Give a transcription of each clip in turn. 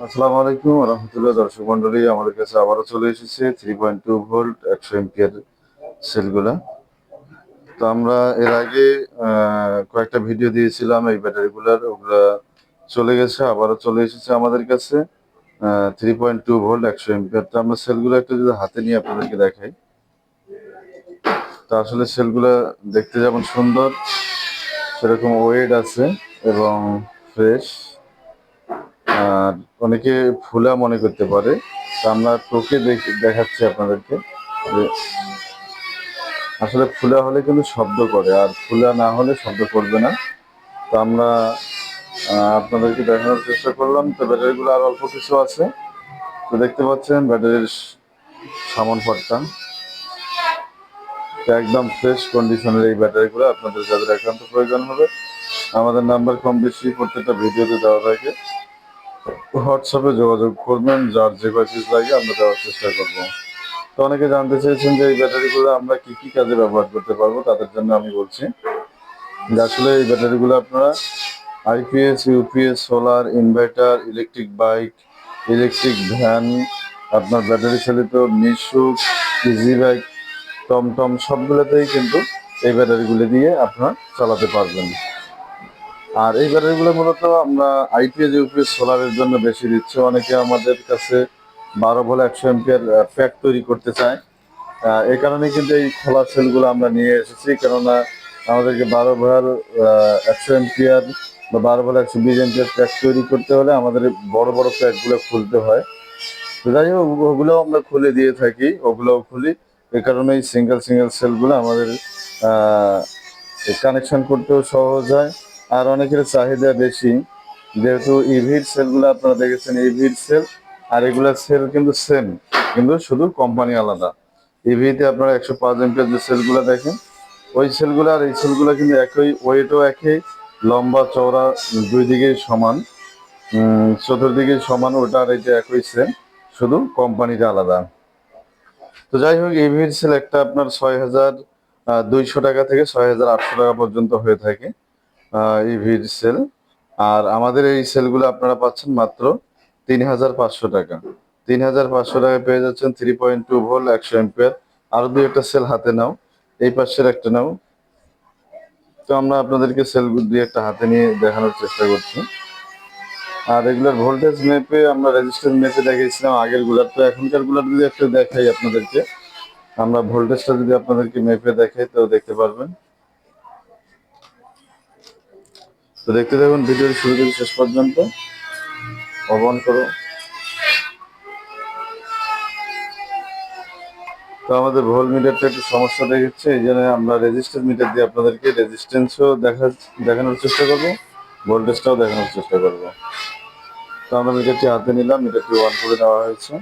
আসসালামু আলাইকুম রহমতুল্লাহ দর্শক মন্ডলী আমাদের কাছে আবারও চলে এসেছে থ্রি পয়েন্ট টু ভোল্ট একশো এমপিয়ার সেলগুলা তো আমরা এর আগে কয়েকটা ভিডিও দিয়েছিলাম, এই ব্যাটারিগুলার, ওগুলা চলে গেছে, আবারও চলে এসেছে আমাদের কাছে থ্রি পয়েন্ট টু ভোল্ট একশো এমপিয়ার তো আমরা সেলগুলো একটু যদি হাতে নিয়ে আপনাদেরকে দেখাই। তা আসলে সেলগুলা দেখতে যেমন সুন্দর, সেরকম ওয়েট আছে এবং ফ্রেশ আর অনেকে ফুলা মনে করতে পারে। তা আমরা টোকে দেখ- দেখাচ্ছি আপনাদেরকে যে আসলে ফুলা হলে কিন্তু শব্দ করে, আর ফুলা না হলে শব্দ করবে না। তো আমরা আপনাদেরকে দেখানোর চেষ্টা করলাম। তো ব্যাটারিগুলো আর অল্প কিছু আছে। তো দেখতে পাচ্ছেন ব্যাটারির সামান তো একদম ফ্রেশ কন্ডিশনের এই ব্যাটারিগুলো আপনাদের যাদের একান্ত প্রয়োজন হবে। আমাদের নাম্বার কম বেশি প্রত্যেকটা ভিডিওতে দেওয়া থাকে। হোয়াটসঅ্যাপে যোগাযোগ করবেন, যার যে কয় লাগে আমরা দেওয়ার চেষ্টা করব। তো অনেকে জানতে চেয়েছেন যে এই ব্যাটারিগুলো আমরা কি কি কাজে ব্যবহার করতে পারব, তাদের জন্য আমি বলছি যে আসলে এই ব্যাটারিগুলো আপনারা IPS UPS solar inverter electric bike electric van আপনার ব্যাটারি চালিত মিশুক ইজি বাইক টমটম, সবগুলোতেই কিন্তু এই ব্যাটারিগুলো দিয়ে আপনারা চালাতে পারবেন। আর এই ব্যাটারিগুলো মূলত আমরা আইপিএস ইউপিএস সোলারের জন্য বেশি দিচ্ছি, অনেকে আমাদের কাছে বারো ভোল্ট একশো এমপিয়ার প্যাক তৈরি করতে চায়। এই কারণে কিন্তু এই খোলা সেলগুলো আমরা নিয়ে এসেছি, কেননা আমাদেরকে বারো ভোল্ট একশো এমপিয়ার বা বারো ভোল্ট একশো বিশ এমপিয়ার প্যাক তৈরি করতে হলে আমাদের বড় বড় প্যাকগুলো খুলতে হয়। তো যাই হোক ওগুলোও আমরা খুলে দিয়ে থাকি, ওগুলোও খুলি। এই কারণে এই সিঙ্গেল সিঙ্গেল সেলগুলো আমাদের কানেকশন করতেও সহজ হয়। আর অনেকের চাহিদা বেশি। যেহেতু ইভির সেলগুলো আপনারা দেখেছেন, ইভির সেল, আর এগুলার সেল কিন্তু সেম কিন্তু শুধু কোম্পানি আলাদা। ইভিতে আপনারা একশো পাঁচ এমপিয়ার যে সেলগুলো দেখেন, ওই সেলগুলো আর এই সেলগুলো কিন্তু একই ওয়েটও একই, লম্বা চওড়া দুই দিকেই সমান চতুর্দিকে সমান, ওটা আর এটা একই সেম শুধু কোম্পানিটা আলাদা। তো যাই হোক, ইভির সেল একটা আপনার ছয় হাজার দুইশো টাকা থেকে ছয় হাজার আটশো টাকা পর্যন্ত হয়ে থাকে। ইভির সেল। আর আমাদের এই সেলগুলো আপনারা পাচ্ছেন মাত্র তিন হাজার পাঁচশো টাকা। তিন হাজার পাঁচশো টাকায় পেয়ে যাচ্ছেন থ্রি পয়েন্ট টু ভোল একশো এম্পিয়ার আরও দুই একটা সেল হাতে নাও। এই পাশের একটা নাও। তো আমরা আপনাদেরকে সেল দুই একটা হাতে নিয়ে দেখানোর চেষ্টা করছি। আর রেগুলার ভোল্টেজ মেপে আমরা রেজিস্ট্যান্স মেপে দেখিয়েছিলাম, আগেরগুলার। তো এখনকারগুলার যদি একটু দেখাই আপনাদেরকে, আমরা ভোল্টেজটা যদি আপনাদেরকে মেপে দেখাই তো দেখতে পারবেন। তো দেখতে থাকুন, ভিডিওর শুরু থেকে শেষ পর্যন্ত। অবন করো। তো আমাদের ভোল মিটারটা একটু সমস্যা দেখাচ্ছে, এই জন্য আমরা রেজিস্ট্যান্স মিটার দিয়ে আপনাদেরকে রেজিস্ট্যান্সও দেখা, দেখানোর চেষ্টা করব, ভোল্টেজটাও দেখানোর চেষ্টা করব। তো আমরা মিটারটি হাতে নিলাম, মিটারটি অন করে দেওয়া হয়েছে।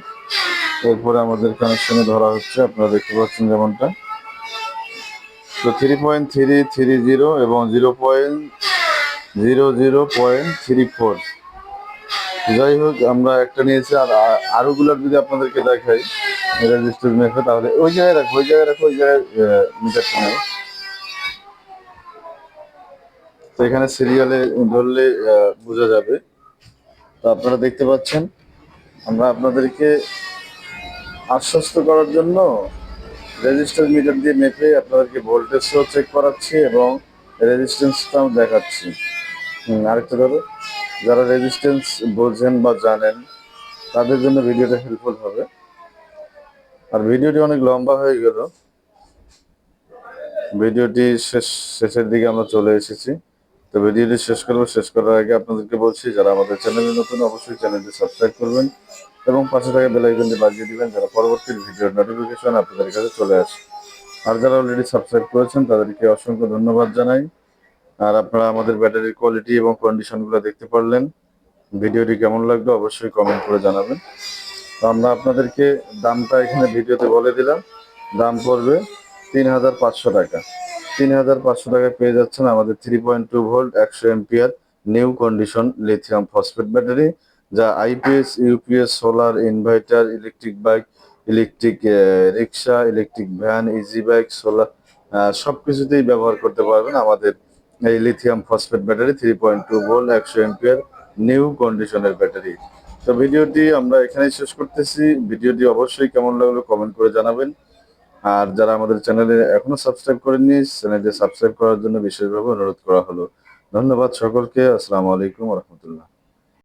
এরপরে আমাদের কানেকশনে ধরা হচ্ছে, আপনারা দেখতে পাচ্ছেন যেমনটা। তো three point three three zero এবং zero point zero zero point three four. যাই হোক আমরা একটা নিয়েছি, আর আরোগুলার যদি আপনাদেরকে দেখাই রেজিস্টার মেপে তাহলে ওই জায়গায় রাখো, ওই জায়গায় রাখো, ওই জায়গায় মিটারটা নেই তো এখানে সিরিয়ালে ধরলে বোঝা যাবে। তো আপনারা দেখতে পাচ্ছেন, আমরা আপনাদেরকে আশ্বস্ত করার জন্য রেজিস্টার মিটার দিয়ে মেপে আপনাদেরকে ভোল্টেজও চেক করাচ্ছি এবং রেজিস্ট্যান্সটাও দেখাচ্ছি। আরেকটা ধরো, যারা রেজিস্ট্যান্স বোঝেন বা জানেন, তাদের জন্য ভিডিওটা হেল্পফুল হবে। আর ভিডিওটি অনেক লম্বা হয়ে গেল। ভিডিওটি শেষ, শেষের দিকে আমরা চলে এসেছি। তো ভিডিওটি শেষ করব, শেষ করার আগে আপনাদেরকে বলছি, যারা আমাদের চ্যানেলে নতুন, অবশ্যই চ্যানেলটি সাবস্ক্রাইব করবেন এবং পাশে থাকা বেল আইকনটি বাজিয়ে দিবেন যারা পরবর্তী ভিডিওর নোটিফিকেশন আপনাদের কাছে চলে আসে। আর যারা অলরেডি সাবস্ক্রাইব করেছেন, তাদেরকে অসংখ্য ধন্যবাদ জানাই। আর আপনারা আমাদের ব্যাটারির কোয়ালিটি এবং কন্ডিশনগুলো দেখতে পারলেন। ভিডিওটি কেমন লাগল অবশ্যই কমেন্ট করে জানাবেন। তো আমরা আপনাদেরকে দামটা এখানে ভিডিওতে বলে দিলাম। দাম পড়বে তিন হাজার পাঁচশো টাকা। তিন হাজার পাঁচশো টাকায় পেয়ে যাচ্ছেন আমাদের থ্রি পয়েন্ট টু ভোল্ট একশো ampere new condition lithium phosphate battery যা IPS UPS solar inverter electric bike electric rickshaw electric van easy bike solar সব কিছুতেই ব্যবহার করতে পারবেন আমাদের এই lithium phosphate battery three point two volt একশো এমপিয়ার নিউ কন্ডিশনের ব্যাটারি তো ভিডিওটি আমরা এখানেই শেষ করতেছি। ভিডিওটি অবশ্যই কেমন লাগল কমেন্ট করে জানাবেন। আর যারা আমাদের চ্যানেলে এখনও সাবস্ক্রাইব করেননি, চ্যানেলটি সাবস্ক্রাইব করার জন্য বিশেষভাবে অনুরোধ করা হলো। ধন্যবাদ সকলকে। আসসালামু আলাইকুম রহমতুল্লাহ।